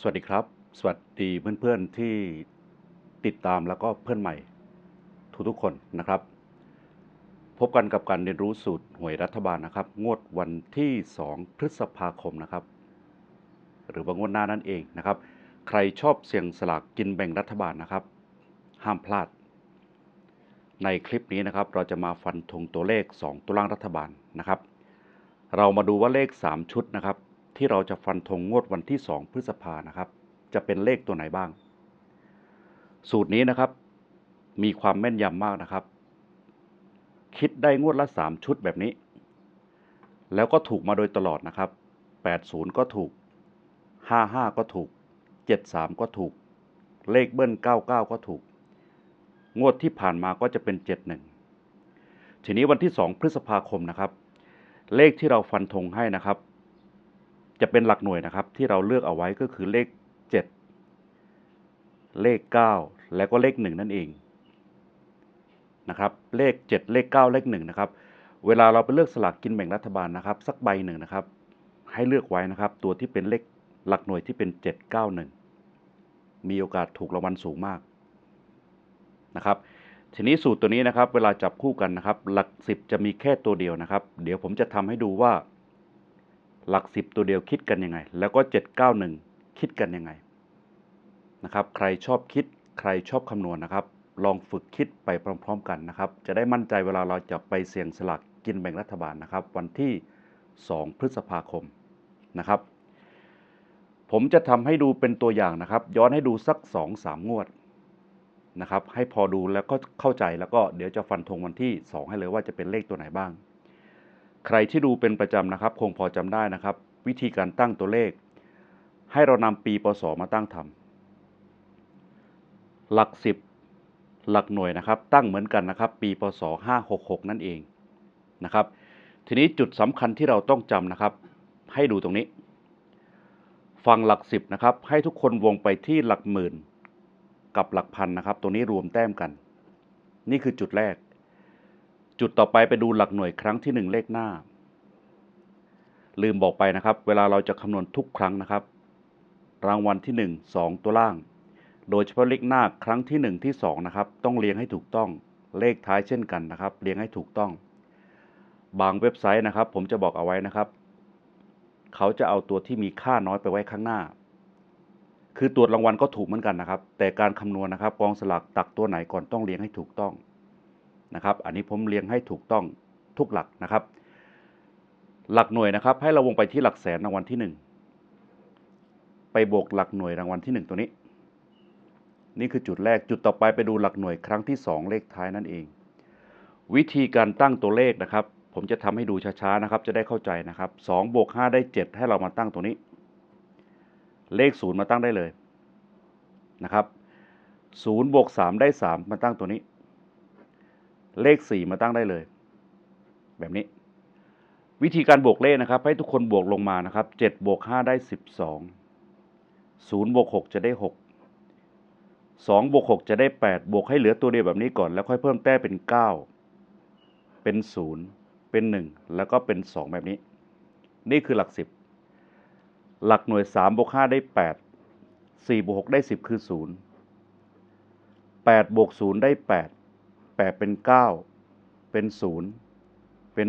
สวัสดีครับ สวัสดีเพื่อนๆที่ติดตามแล้วก็เพื่อนใหม่ทุกๆคนนะครับ พบกันกับการเรียนรู้สูตรหวยรัฐบาลนะครับ งวดวันที่ 2 พฤษภาคมนะครับ หรือว่างวดหน้านั่นเองนะครับ ใครชอบเสี่ยงสลากกินแบ่งรัฐบาลนะครับ ห้ามพลาด ในคลิปนี้นะครับ เราจะมาฟันธงตัวเลข 2 ตัวล่างรัฐบาลนะครับ เรามาดูว่าเลข 3 ชุดนะครับ ที่เราจะฟันธงงวดวันที่ 2 พฤษภานะครับ จะเป็นเลขตัวไหนบ้าง สูตรนี้นะครับ มีความแม่นยำมากนะครับ คิดได้งวดละ 3 ชุดแบบนี้ แล้วก็ถูกมาโดยตลอดนะครับ 80 ก็ถูก 55 ก็ถูก 73 ก็ถูก เลขเบิ้ล 99 ก็ถูก งวดที่ผ่านมาก็จะเป็น 71 ทีนี้วันที่ 2 พฤษภาคมนะครับ เลขที่เราฟันธงให้นะครับ จะเป็นหลักหน่วยนะครับ ที่เราเลือกเอาไว้ก็คือเลข 7 เลข 9 และก็เลข 1 นั่นเองนะครับเลข 7 เลข 9 เลข 1 นะครับ เวลาเราไปเลือกสลากกินแบ่งรัฐบาลนะครับ สักใบหนึ่งนะครับ ให้เลือกไว้นะครับ ตัวที่เป็นเลขหลักหน่วยที่เป็น 791 มีโอกาสถูกรางวัลสูงมากนะครับทีนี้สูตรตัวนี้นะครับ เวลาจับคู่กันนะครับ หลัก 10 จะมีแค่ตัวเดียวนะครับ เดี๋ยวผมจะทำให้ดูว่า หลัก10ตัวเดียวคิดกันยังไง แล้วก็ 791 คิดกันยังไงนะครับ ใครชอบคิด ใครชอบคำนวณนะครับ ลองฝึกคิดไปพร้อม ๆ กันนะครับ จะได้มั่นใจเวลาเราจะไปเสี่ยงสลากกินแบ่งรัฐบาลนะครับ วันที่ 2 พฤษภาคมนะครับ ผมจะทำให้ดูเป็นตัวอย่างนะครับ ย้อนให้ดูสัก 2-3 งวดนะครับ ให้พอดูแล้วก็เข้าใจแล้วก็เดี๋ยวจะฟันธงวันที่ 2 ให้เลยว่าจะเป็นเลขตัวไหนบ้าง ใครที่ดูเป็นประจำนะครับ คงพอจำได้นะครับ วิธีการตั้งตัวเลข ให้เรานำปีพศมาตั้งทำหลัก 10 หลักหน่วยนะครับ ตั้งเหมือนกันนะครับ ปีพศ566 นั่นเองนะครับ ทีนี้จุดสำคัญที่เราต้องจำนะครับ ให้ดูตรงนี้ ฟังหลัก 10 นะครับ ให้ทุกคนวงไปที่หลักหมื่น กับหลักพันนะครับ ตัวนี้รวมแต้มกัน นี่คือจุดแรก จุดต่อไปไปดูหลักหน่วยครั้งที่ 1 เลขหน้า ลืมบอกไปนะครับ เวลาเราจะคำนวณทุกครั้งนะครับ รางวัลที่ 1 2 ตัวล่าง โดยเฉพาะเลขหน้าครั้งที่ 1 ที่ 2 นะครับ ต้องเรียงให้ถูกต้อง เลขท้ายเช่นกันนะครับ เรียงให้ถูกต้อง บางเว็บไซต์นะครับ ผมจะบอกเอาไว้นะครับ เขาจะเอาตัวที่มีค่าน้อยไปไว้ข้างหน้า คือตรวจรางวัลก็ถูกเหมือนกันนะครับ แต่การคำนวณนะครับกองสลากตักตัวไหนก่อนต้องเรียงให้ถูกต้อง นะครับ อันนี้ผมเรียงให้ถูกต้องทุกหลักนะครับ หลักหน่วยนะครับ ให้เราวงไปที่หลักแสนรางวัลที่หนึ่งไปบวกหลักหน่วยรางวัลที่หนึ่งตัวนี้ นี่คือจุดแรกจุดต่อไปไปดูหลักหน่วยครั้งที่สองเลขท้ายนั่นเอง วิธีการตั้งตัวเลขนะครับ ผมจะทำให้ดูช้าๆนะครับ จะได้เข้าใจนะครับสองบวกห้าได้เจ็ดให้เรามาตั้งตัวนี้ เลขศูนย์มาตั้งได้เลยนะครับศูนย์บวกสามได้สามมาตั้งตัวนี้ เลขสี่มาตั้งได้เลย แบบนี้ วิธีการบวกเลขนะครับ ให้ทุกคนบวกลงมานะครับเจ็ดบวกห้าได้สิบสองศูนย์บวกหกจะได้หกสองบวกหกจะได้แปดบวกให้เหลือตัวเดียวแบบนี้ก่อน แล้วค่อยเพิ่มแต้เป็นเก้าเป็นศูนย์เป็นหนึ่งแล้วก็เป็นสองแบบนี้ นี่คือหลักสิบหลักหน่วย3บวก5ได้ 8 4บวก6ได้ 10 คือ 0 8บวก0ได้ 8 8เป็น9เป็น0เป็น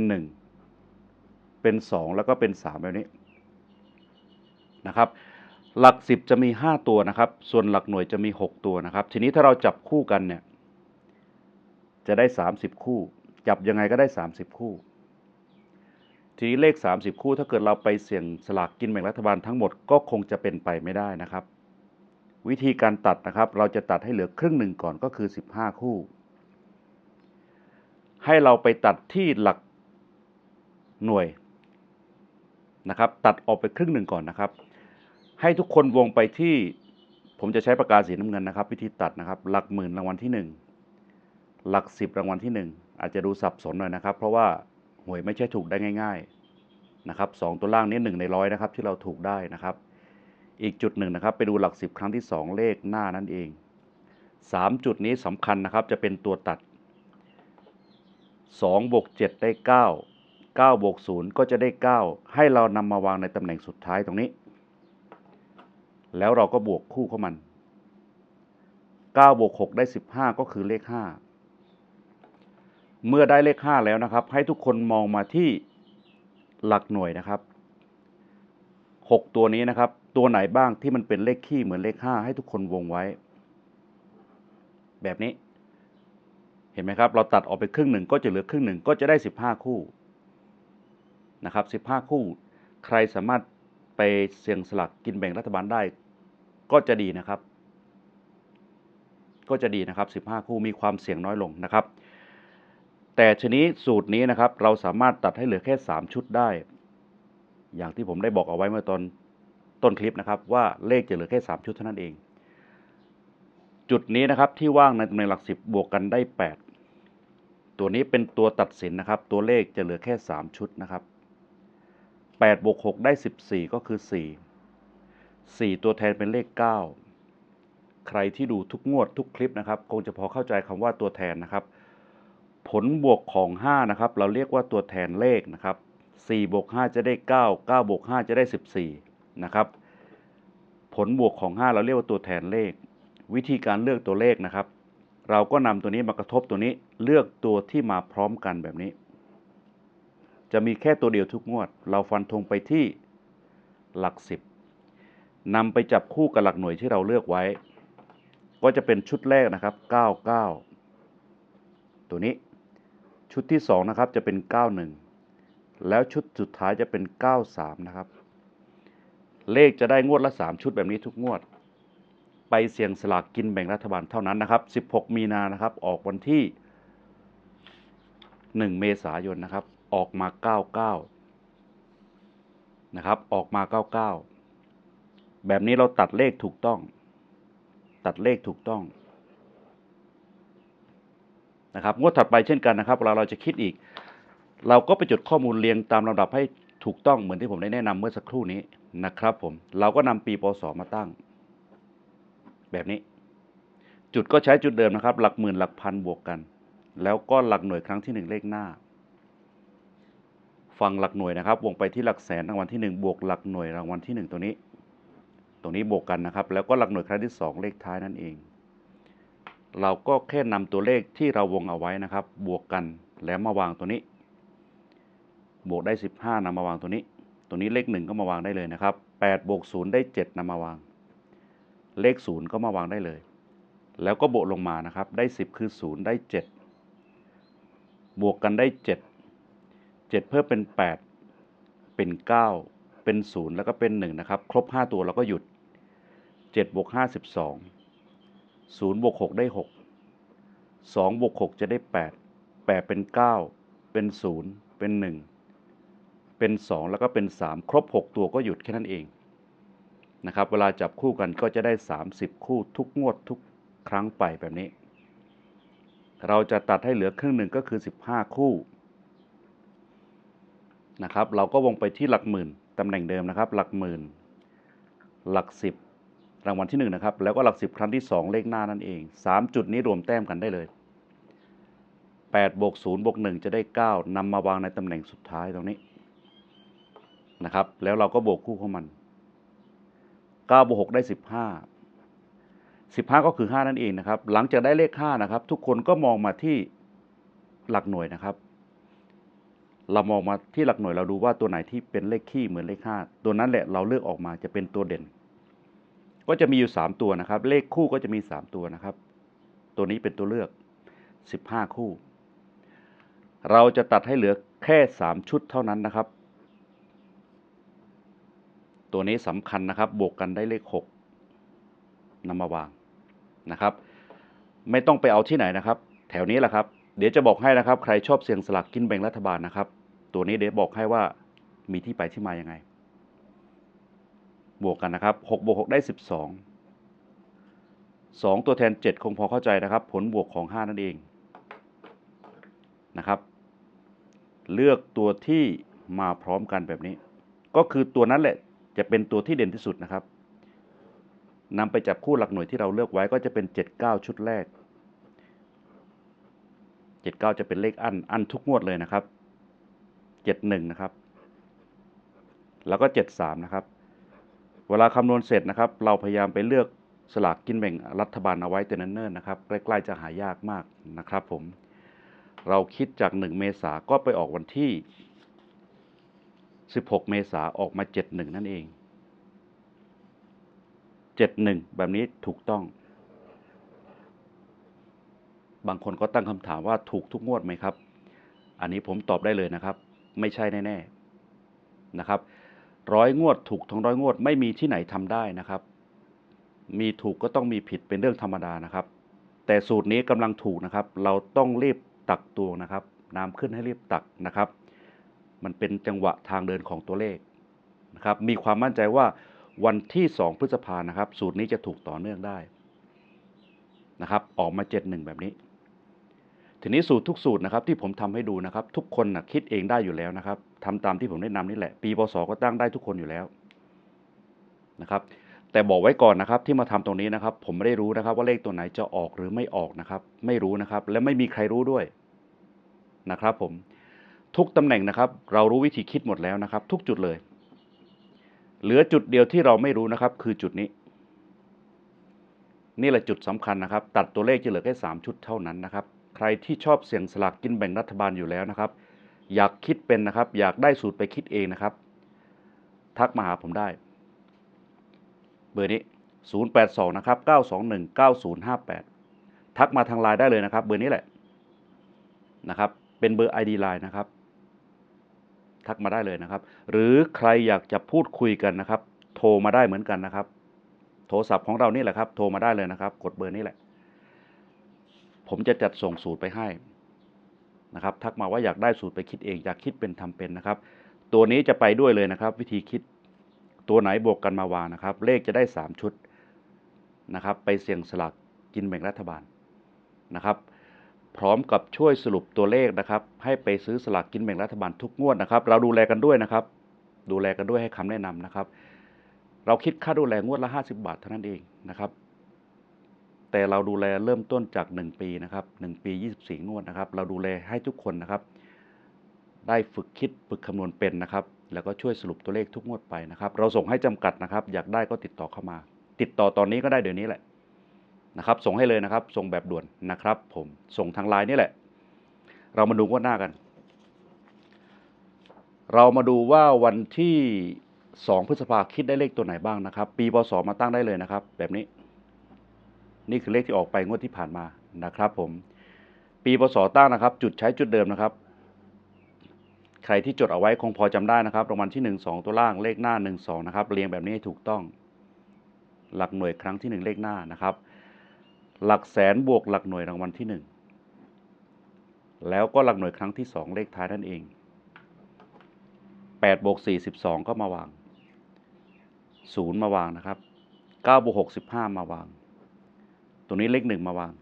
1เป็น2แล้วก็เป็น3แบบนี้นะครับ หลัก10จะมี5ตัวนะครับ ส่วนหลักหน่วยจะมี6ตัวนะครับ ทีนี้ถ้าเราจับคู่กันเนี่ย จะได้30คู่ จับยังไงก็ได้30คู่ ทีนี้เลข30คู่ถ้าเกิดเราไปเสี่ยงสลากกินแบ่งรัฐบาลทั้งหมดก็คงจะเป็นไปไม่ได้นะครับ วิธีการตัดนะครับ เราจะตัดให้เหลือครึ่งหนึ่งก่อนก็คือ15คู่ ให้เราไปตัดที่หลักหน่วยนะครับ ตัดออกไปครึ่งหนึ่งก่อนนะครับ ให้ทุกคนวงไปที่ ผมจะใช้ปากกาสีน้ำเงินนะครับ วิธีตัดนะครับ หลักหมื่นรางวัลที่ 1 หลัก 10 รางวัลที่ 1 อาจจะดูสับสนหน่อยนะครับ เพราะว่าหวยไม่ใช่ถูกได้ง่าย ๆนะครับสองตัวล่างนี้หนึ่งในร้อยนะครับ ที่เราถูกได้นะครับ อีกจุดหนึ่งนะครับ ไปดูหลักสิบครั้งที่สองเลขหน้านั่นเองสามจุดนี้สำคัญนะครับ จะเป็นตัวตัด สองบวกเจ็ดได้เก้าเก้าบวกศูนย์ก็จะได้เก้าให้เรานำมาวางในตำแหน่งสุดท้ายตรงนี้ แล้วเราก็บวกคู่เข้ามันเก้าบวกหกได้สิบห้าก็คือเลขห้าเมื่อได้เลขห้าแล้วนะครับ ให้ทุกคนมองมาที่หลักหน่วยนะครับหกตัวนี้นะครับ ตัวไหนบ้างที่มันเป็นเลขคี่เหมือนเลขห้าให้ทุกคนวงไว้ แบบนี้ เห็นไหมครับ เราตัดออกไปครึ่งหนึ่งก็จะเหลือครึ่งหนึ่งก็จะได้สิบห้าคู่นะครับสิบห้าคู่ ใครสามารถไปเสี่ยงสลักกินแบ่งรัฐบาลได้ ก็จะดีนะครับ ก็จะดีนะครับสิบห้าคู่มีความเสี่ยงน้อยลงนะครับ แต่ชนี้สูตรนี้นะครับ เราสามารถตัดให้เหลือแค่สามชุดได้ อย่างที่ผมได้บอกเอาไว้เมื่อตอนต้นคลิปนะครับ ว่าเลขจะเหลือแค่สามชุดเท่านั้นเองจุดนี้นะครับที่ว่างในตำแหน่งหลักสิบบวกกันได้แปด ตัวนี้เป็นตัวตัดสินนะครับ ตัวเลขจะเหลือแค่สามชุดนะครับแปดบวกหกได้สิบสี่ก็คือสี่สี่ตัวแทนเป็นเลขเก้าใครที่ดูทุกงวดทุกคลิปนะครับคงจะพอเข้าใจคำว่าตัวแทนนะครับ ผลบวกของ 5 นะครับ เราเรียกว่าตัวแทนเลขนะครับ4บวก5จะได้ 9 9บวก5จะได้ 14 นะครับ ผลบวกของ 5 เราเรียกว่าตัวแทนเลข วิธีการเลือกตัวเลขนะครับ เราก็นำตัวนี้มากระทบตัวนี้เลือกตัวที่มาพร้อมกันแบบนี้ จะมีแค่ตัวเดียวทุกงวด เราฟันธงไปที่หลักสิบนำไปจับคู่กับหลักหน่วยที่เราเลือกไว้ ก็จะเป็นชุดแรกนะครับ 99 ตัวนี้ชุดที่ 2 นะครับจะเป็น 91 แล้วชุดสุดท้ายจะเป็น 93 นะครับ เลขจะได้งวดละ 3 ชุดแบบนี้ทุกงวด ไปเสี่ยงสลากกินแบ่งรัฐบาลเท่านั้นนะครับ 16 มีนานะครับ ออกวันที่ 1 เมษายนนะครับ ออกมา 99 นะครับ ออกมา 99 แบบนี้เราตัดเลขถูกต้อง ตัดเลขถูกต้องนะครับ งวดถัดไปเช่นกันนะครับเวลาเราจะคิดอีก เราก็ไปจดข้อมูลเรียงตามลำดับให้ถูกต้องเหมือนที่ผมได้แนะนำเมื่อสักครู่นี้นะครับผม เราก็นำปีพศมาตั้ง แบบนี้ จุดก็ใช้จุดเดิมนะครับ หลักหมื่นหลักพันบวกกัน แล้วก็หลักหน่วยครั้งที่หนึ่งเลขหน้าฟังหลักหน่วยนะครับ วงไปที่หลักแสนรางวัลที่หนึ่งบวกหลักหน่วยรางวัลที่หนึ่งตัวนี้ ตรงนี้บวกกันนะครับ แล้วก็หลักหน่วยครั้งที่สองเลขท้ายนั่นเอง เราก็แค่นำตัวเลขที่เราวงเอาไว้นะครับ บวกกันแล้วมาวางตัวนี้ บวกได้ 15นำมาวางตัวนี้ ตัวนี้เลขหนึ่งก็มาวางได้เลยนะครับ8บวก0ได้ 7นำมาวาง เลข 0 ก็มาวางได้เลย แล้วก็บวกลงมานะครับ ได้ 10 คือ 0 ได้ 7 บวกกันได้ 7 7 เพิ่มเป็น 8 เป็น 9 เป็น 0 แล้วก็เป็น 1 นะครับ ครบ 5 ตัวเราก็หยุด 7 บวก 5 12 0 บวก 6 ได้ 6 2 บวก 6 จะได้ 8 8 เป็น 9 เป็น 0 เป็น 1 เป็น 2 แล้วก็เป็น 3 ครบ 6 ตัวก็หยุดแค่นั้นเอง นะครับเวลาจับคู่กันก็จะได้ 30 คู่ทุกงวดทุกครั้งไปแบบนี้ เราจะตัดให้เหลือครึ่งหนึ่งก็คือ 15 คู่นะครับ เราก็วงไปที่หลักหมื่นตำแหน่งเดิมนะครับ หลักหมื่น หลักสิบรางวัลที่ 1 นะครับ แล้วก็หลักสิบครั้งที่ 2 เลขหน้านั่นเอง 3 จุดนี้รวมแต้มกันได้เลย8บวก0บวก1จะได้ 9นำมาวางในตำแหน่งสุดท้ายตรงนี้นะครับ แล้วเราก็บวกคู่ของมัน 9บวก6ได้ 15 15 ก็คือ 5 นั่นเองนะครับ หลังจากได้เลข 5 นะครับ ทุกคนก็มองมาที่หลักหน่วยนะครับ เรามองมาที่หลักหน่วยเราดูว่าตัวไหนที่เป็นเลขคี่เหมือนเลข 5 ตัวนั้นแหละเราเลือกออกมาจะเป็นตัวเด่น ก็จะมีอยู่ 3 ตัวนะครับ เลขคู่ก็จะมี 3 ตัวนะครับ ตัวนี้เป็นตัวเลือก 15 คู่ เราจะตัดให้เหลือแค่ 3 ชุดเท่านั้นนะครับ ตัวนี้สำคัญนะครับ บวกกันได้เลข 6นำมาวางนะครับ ไม่ต้องไปเอาที่ไหนนะครับ แถวนี้แหละครับ เดี๋ยวจะบอกให้นะครับ ใครชอบเสี่ยงสลักกินแบ่งรัฐบาลนะครับ ตัวนี้เดี๋ยวบอกให้ว่ามีที่ไปที่มายังไง บวกกันนะครับ6บวก6ได้ 12 2 ตัวแทน 7 คงพอเข้าใจนะครับ ผลบวกของ 5 นั่นเองนะครับ เลือกตัวที่มาพร้อมกันแบบนี้ ก็คือตัวนั้นแหละ จะเป็นตัวที่เด่นที่สุดนะครับนำไปจับคู่หลักหน่วยที่เราเลือกไว้ก็จะเป็น 79 ชุดแรก 79 จะเป็นเลขอันอันทุกงวดเลยนะครับ 71 นะครับ แล้วก็ 73 นะครับ เวลาคำนวณเสร็จนะครับ เราพยายามไปเลือกสลากกินแบ่งรัฐบาลเอาไว้แต่เนิ่นๆนะครับ ใกล้ๆจะหายากมากนะครับผม เราคิดจาก 1 เมษาก็ไปออกวันที่ 16 เมษาออกมา 71 นั่นเอง 71 แบบนี้ถูกต้อง บางคนก็ตั้งคำถามว่าถูกทุกงวดไหมครับ อันนี้ผมตอบได้เลยนะครับ ไม่ใช่แน่ ๆ นะครับ ร้อยงวดถูกทั้งร้อยงวดไม่มีที่ไหนทำได้นะครับ มีถูกก็ต้องมีผิดเป็นเรื่องธรรมดานะครับ แต่สูตรนี้กำลังถูกนะครับ เราต้องรีบตักตวงนะครับ น้ำขึ้นให้รีบตักนะครับ มันเป็นจังหวะทางเดินของตัวเลขนะครับมีความมั่นใจว่าวันที่ 2 พฤษภานะครับ สูตรนี้จะถูกต่อเนื่องได้นะครับออกมา 71 แบบนี้ ทีนี้สูตรทุกสูตรนะครับที่ผมทำให้ดูนะครับ ทุกคนนะคิดเองได้อยู่แล้วนะครับทำตามที่ผมแนะนำนี่แหละ ปีพศก็ตั้งได้ทุกคนอยู่แล้วนะครับแต่บอกไว้ก่อนนะครับที่มาทำตรงนี้นะครับ ผมไม่ได้รู้นะครับว่าเลขตัวไหนจะออกหรือไม่ออกนะครับ ไม่รู้นะครับ และไม่มีใครรู้ด้วยนะครับผม ทุกตำแหน่งนะครับ เรารู้วิธีคิดหมดแล้วนะครับ ทุกจุดเลย เหลือจุดเดียวที่เราไม่รู้นะครับ คือจุดนี้ นี่แหละจุดสำคัญนะครับ ตัดตัวเลขจะเหลือแค่ 3 ชุดเท่านั้นนะครับ ใครที่ชอบเสี่ยงสลากกินแบ่งรัฐบาลอยู่แล้วนะครับ อยากคิดเป็นนะครับ อยากได้สูตรไปคิดเองนะครับ ทักมาหาผมได้ เบอร์นี้ 082 นะครับ 921 9058 ทักมาทางไลน์ได้เลยนะครับ เบอร์นี้แหละนะครับเป็นเบอร์ ID Line นะครับ ทักมาได้เลยนะครับ หรือใครอยากจะพูดคุยกันนะครับ โทรมาได้เหมือนกันนะครับ โทรศัพท์ของเรานี่แหละครับ โทรมาได้เลยนะครับ กดเบอร์นี้แหละ ผมจะจัดส่งสูตรไปให้นะครับ ทักมาว่าอยากได้สูตรไปคิดเองอยากคิดเป็นทำเป็นนะครับ ตัวนี้จะไปด้วยเลยนะครับ วิธีคิดตัวไหนบวกกันมาวางนะครับ เลขจะได้ 3 ชุดนะครับ ไปเสี่ยงสลากกินแบ่งรัฐบาลนะครับ พร้อมกับช่วยสรุปตัวเลขนะครับ ให้ไปซื้อสลากกินแบ่งรัฐบาลทุกงวดนะครับ เราดูแลกันด้วยนะครับ ดูแลกันด้วยให้คำแนะนำนะครับ เราคิดค่าดูแลงวดละ 50 บาทเท่านั้นเองนะครับ แต่เราดูแลเริ่มต้นจาก 1 ปีนะครับ1ปี 24 งวดนะครับ เราดูแลให้ทุกคนนะครับ ได้ฝึกคิดฝึกคำนวณเป็นนะครับ แล้วก็ช่วยสรุปตัวเลขทุกงวดไปนะครับ เราส่งให้จำกัดนะครับ อยากได้ก็ติดต่อเข้ามา ติดต่อตอนนี้ก็ได้เดี๋ยวนี้แหละ นะครับ ส่งให้เลยนะครับ ส่งแบบด่วนนะครับ ผมส่งทางไลน์นี่แหละ เรามาดูงวดหน้ากัน เรามาดูว่าวันที่ 2 พฤษภาคิดได้เลขตัวไหนบ้างนะครับ ปีพศมาตั้งได้เลยนะครับ แบบนี้ นี่คือเลขที่ออกไปงวดที่ผ่านมานะครับ ผม ปีพศตั้งนะครับ จุดใช้จุดเดิมนะครับใครที่จดเอาไว้คงพอจำได้นะครับรางวัลที่ 1 2 ตัวล่างเลขหน้า 1 2 นะครับ เรียงแบบนี้ให้ถูกต้อง หลักหน่วยครั้งที่ 1 เลขหน้านะครับ หลักแสนบวกหลักหน่วยรางวัลที่ 1 แล้วก็หลักหน่วยครั้งที่ 2 เลขท้ายนั่นเอง8บวก4 12 ก็มาวาง 0 มาวางนะครับ9บวก6 15 มาวาง ตรงนี้เลข 1 มาวาง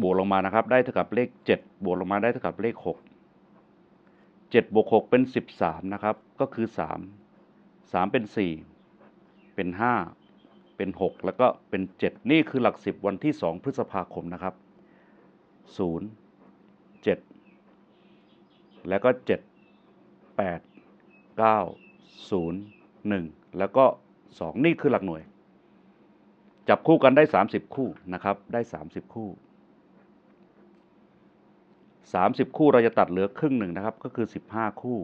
บวกลงมานะครับ ได้เท่ากับเลข 7 บวกลงมาได้เท่ากับเลข 6 7บวก6เป็น 13 นะครับ ก็คือ 3 3 เป็น 4 เป็น 5 เป็น 6 แล้วก็เป็น 7 นี่คือหลัก 10 วันที่ 2 พฤษภาคมนะครับ 0 7 แล้วก็ 7 8 9 0 1 แล้วก็ 2 นี่คือหลักหน่วย จับคู่กันได้ 30 คู่นะครับ ได้ 30 คู่ 30 คู่เราจะตัดเหลือครึ่งหนึ่งนะครับ ก็คือ 15 คู่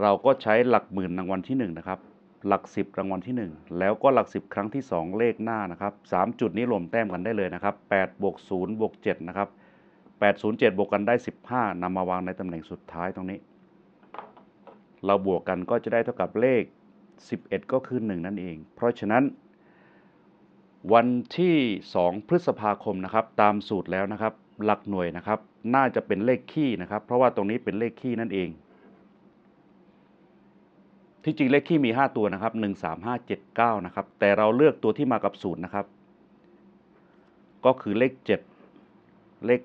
เราก็ใช้หลักหมื่นรางวัลที่ 1 นะครับ หลัก 10 รางวัลที่ 1 แล้วก็หลัก 10 ครั้งที่ 2 เลขหน้านะครับ3จุดนี้รวมแต้มกันได้เลยนะครับ8บวก0บวก7นะครับ8 0 7 บวกกันได้ 15นำมาวางในตำแหน่งสุดท้ายตรงนี้ เราบวกกันก็จะได้เท่ากับเลข 11 ก็คือ 1 นั่นเอง เพราะฉะนั้น วันที่ 2 พฤษภาคมนะครับ ตามสูตรแล้วนะครับ หลักหน่วยนะครับ น่าจะเป็นเลขคี่นะครับ เพราะว่าตรงนี้เป็นเลขคี่นั่นเอง ที่จริงเลขคี่มี 5 ตัวนะครับ 1 3 5 7 9 นะครับ แต่เราเลือกตัวที่มากับสูตรนะครับ ก็คือเลข 7 เลข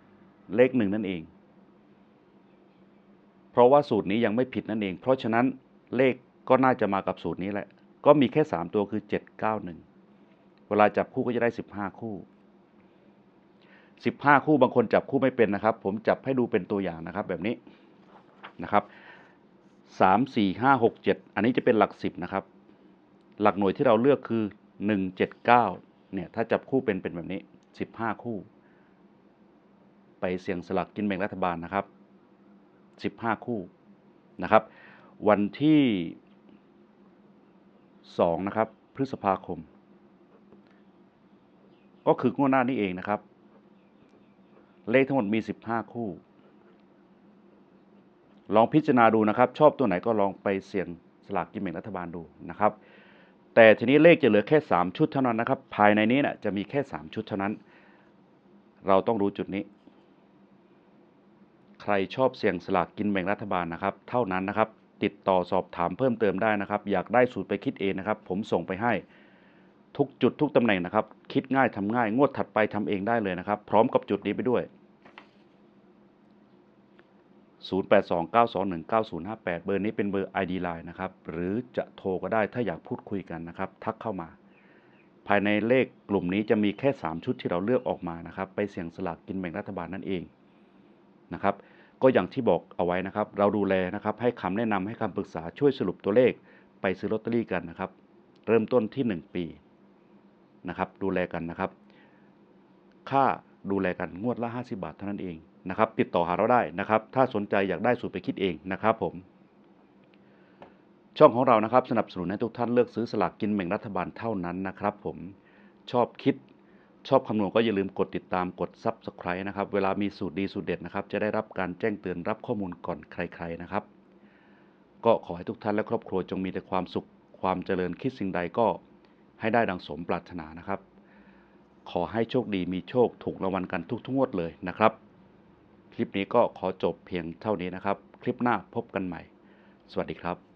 9 เลข 1 นั่นเอง เพราะว่าสูตรนี้ยังไม่ผิดนั่นเอง เพราะฉะนั้นเลขก็น่าจะมากับสูตรนี้แหละ ก็มีแค่ 3 ตัวคือ 7 9 1 เวลาจับคู่ก็จะได้ 15 คู่ 15 คู่บางคนจับคู่ไม่เป็นนะครับ ผมจับให้ดูเป็นตัวอย่างนะครับแบบนี้นะครับ สามสี่ห้าหกเจ็ดอันนี้จะเป็นหลักสิบนะครับ หลักหน่วยที่เราเลือกคือหนึ่งเจ็ดเก้าเนี่ยถ้าจับคู่เป็นเป็นแบบนี้สิบห้าคู่ ไปเสี่ยงสลักกินแบ่งรัฐบาลนะครับสิบห้าคู่นะครับ วันที่สองนะครับ พฤษภาคม ก็คืองวดหน้านี้เองนะครับ เลขทั้งหมดมีสิบห้าคู่ ลองพิจารณาดูนะครับ ชอบตัวไหนก็ลองไปเสี่ยงสลากกินแบ่งรัฐบาลดูนะครับ แต่ทีนี้เลขจะเหลือแค่ 3 ชุดเท่านั้นนะครับ ภายในนี้นะจะมีแค่ 3 ชุดเท่านั้น เราต้องรู้จุดนี้ ใครชอบเสี่ยงสลากกินแบ่งรัฐบาลนะครับ เท่านั้นนะครับ ติดต่อสอบถามเพิ่มเติมได้นะครับ อยากได้สูตรไปคิดเองนะครับ ผมส่งไปให้ทุกจุดทุกตำแหน่งนะครับ คิดง่ายทำง่าย งวดถัดไปทำเองได้เลยนะครับ พร้อมกับจุดนี้ไปด้วย 0829219058 เบอร์นี้เป็นเบอร์ ID Line นะครับ หรือจะโทรก็ได้ถ้าอยากพูดคุยกันนะครับ ทักเข้ามา ภายในเลขกลุ่มนี้จะมีแค่ 3 ชุดที่เราเลือกออกมานะครับ ไปเสี่ยงสลากกินแบ่งรัฐบาลนั่นเองนะครับ ก็อย่างที่บอกเอาไว้นะครับ เราดูแลนะครับ ให้คำแนะนำให้คำปรึกษาช่วยสรุปตัวเลข ไปซื้อลอตเตอรี่กันนะครับ เริ่มต้นที่ 1 ปีนะครับ ดูแลกันนะครับ ค่าดูแลกันงวดละ 50 บาทเท่านั้นเอง นะครับ ติดต่อหาเราได้นะครับ ถ้าสนใจอยากได้สูตรไปคิดเองนะครับผม ช่องของเรานะครับสนับสนุนให้ทุกท่านเลือกซื้อสลากกินแบ่งรัฐบาลเท่านั้นนะครับผมชอบคิดชอบคำนวณก็อย่าลืมกดติดตามกด Subscribe นะครับ เวลามีสูตรดีสูตรเด็ดนะครับ จะได้รับการแจ้งเตือนรับข้อมูลก่อนใคร ๆนะครับ ก็ขอให้ทุกท่านและครอบครัวจงมีแต่ความสุขความเจริญคิดสิ่งใดก็ให้ได้ดังสมปรารถนานะครับ ขอให้โชคดีมีโชคถูกรางวัลกันทุกๆงวดเลยนะครับ คลิปนี้ก็ขอจบเพียงเท่านี้นะครับ คลิปหน้าพบกันใหม่ สวัสดีครับ